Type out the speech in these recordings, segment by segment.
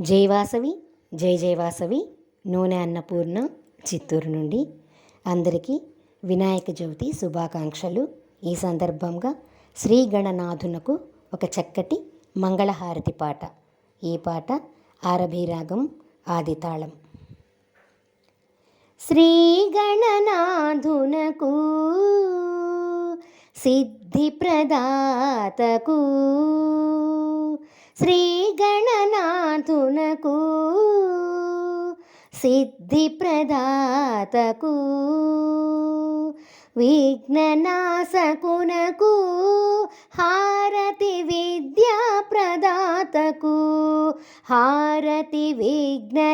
జైవాసవి జై జైవాసవి నూనె అన్నపూర్ణ చిత్తూరు నుండి. అందరికీ వినాయక చవితి శుభాకాంక్షలు. ఈ సందర్భంగా శ్రీ గణనాథునకు ఒక చక్కటి మంగళహారతి పాట. ఈ పాట ఆరభీరాగం ఆదితాళం. శ్రీ గణనాథునకు సిద్ధి ప్రదాతకు శ్రీ గణనాథునకు సిద్ధి విఘ్ననాశకునకు హారతి విద్యా ప్రదాతకు హారతి విఘ్ననాశకునకు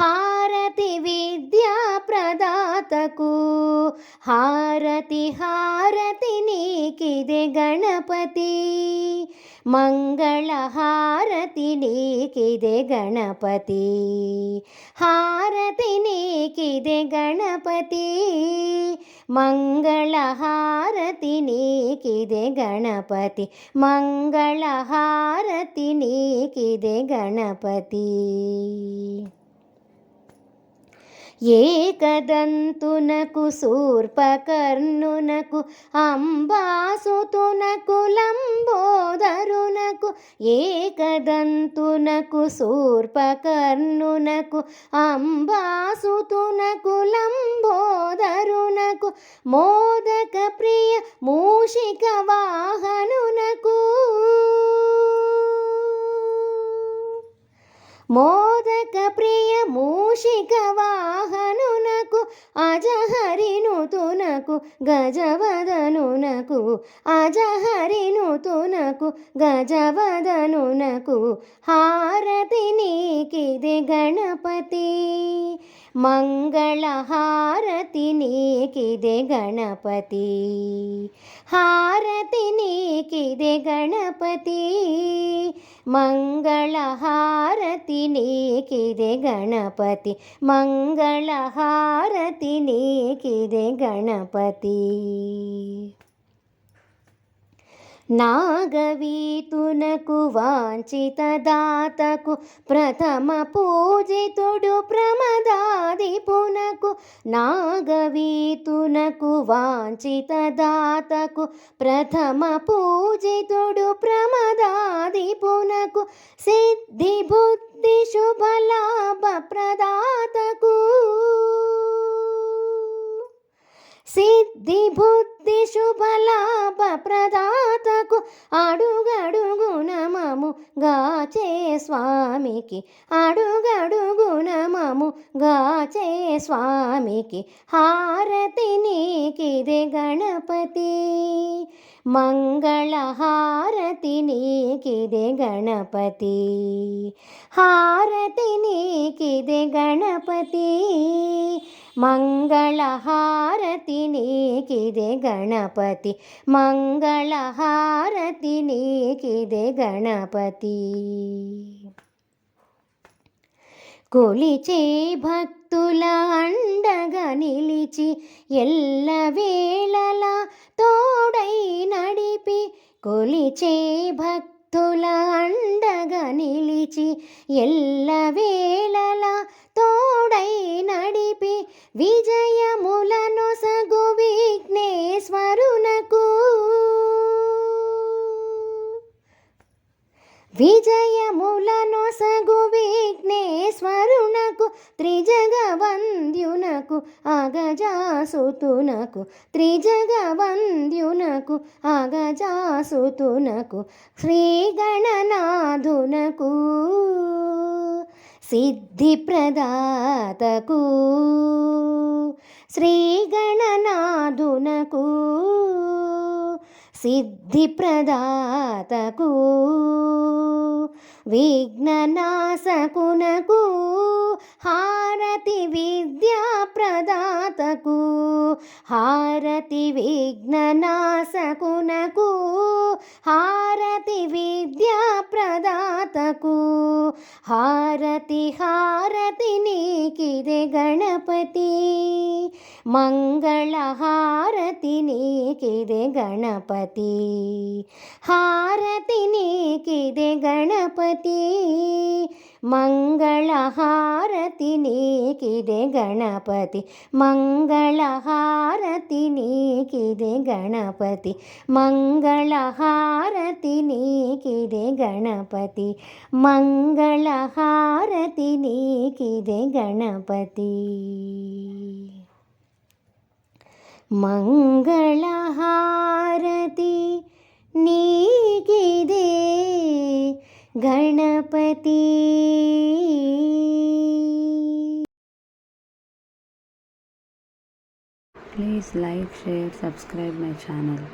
హారతి విద్యా ప్రదాతకు హారతి హారతి నీకిదే గణపతి మంగళహారతి నీకిదే గణపతి హారతి నీకిదే గణపతి మంగళహారతి నీకిదే గణపతి మంగళహారతి నీకిదే గణపతి ఏకదంతునకు శూర్పకర్ణునకు అంబాసుతునకు లంబోదరునకు ఏకదంతునకు శూర్పకర్ణునకు అంబాసుతునకు లంబోదరునకు మోదక ప్రియ మూషిక వాహనునకు మోదక ప్రియ మూషిక వాహనునకు అజహరినుతునకు గజవదనునకు అజహరినుతునకు గజవదనునకు హారతి నీకిది గణపతి. మంగళహారతి నీకిదే గణపతి. హారతి నీకిదే గణపతి. మంగళహారతి నీకిదే గణపతి. మంగళహారతి నీకిదే గణపతి. నాగవీతునకు వాంఛిత దాతకు ప్రథమ పూజితుడు ప్రమదాదిపునకు నాగవీతునకు వాంఛిత దాతకు ప్రథమ పూజితుడు ప్రమదాదిపునకు సిద్ధి బుద్ధి శుభలాభ ప్రదాతకు. సిద్ధి బుద్ధి శుభలాభ ప్రదాతకు అడుగడుగున మము గాచే స్వామికి అడుగడుగున మము గాచే స్వామికి హారతి నీకిదే గణపతి. మంగళహారతి నీకిదే గణపతి. హారతి నీకిదే గణపతి. మంగళహారతి నీకిదే గణపతి మంగళహారతి నీకిదే గణపతి. కొలిచే భక్తుల అండగా నిలిచి ఎల్ల వేళలా తోడై నడిపి కొలిచే భక్తుల అండగా నిలిచి ఎల్ల వేళ విజయములను సగు విఘ్నేశ్వరునకు. విజయములను సగు విఘ్నేశ్వరునకు త్రిజగవంద్యునకు అగజాసుతునకు త్రిజగవంద్యునకు అగజాసుతునకు శ్రీగణనాథునకు. సిద్ధిప్రదాతకు శ్రీగణనాథునకు సిద్ధిప్రదాతకు విఘ్ననాశకునకు హారతి విద్యా ప్రదాతకు హారతి విఘ్ననాశకునకు హారతి విద్యా ప్రదాతకు హారతి హారతి నీకిదే గణపతి మంగళహారతి నీకిదే గణపతి హారతి నీకిదే గణపతి మంగళహారతి నీకిదే గణపతి మంగళహారతి నీకిదే గణపతి మంగళహారతి నీకిదే గణపతి మంగళహారతి నీకిదే గణపతి మంగళహారతి నీకిదే Ganapati please like share subscribe my channel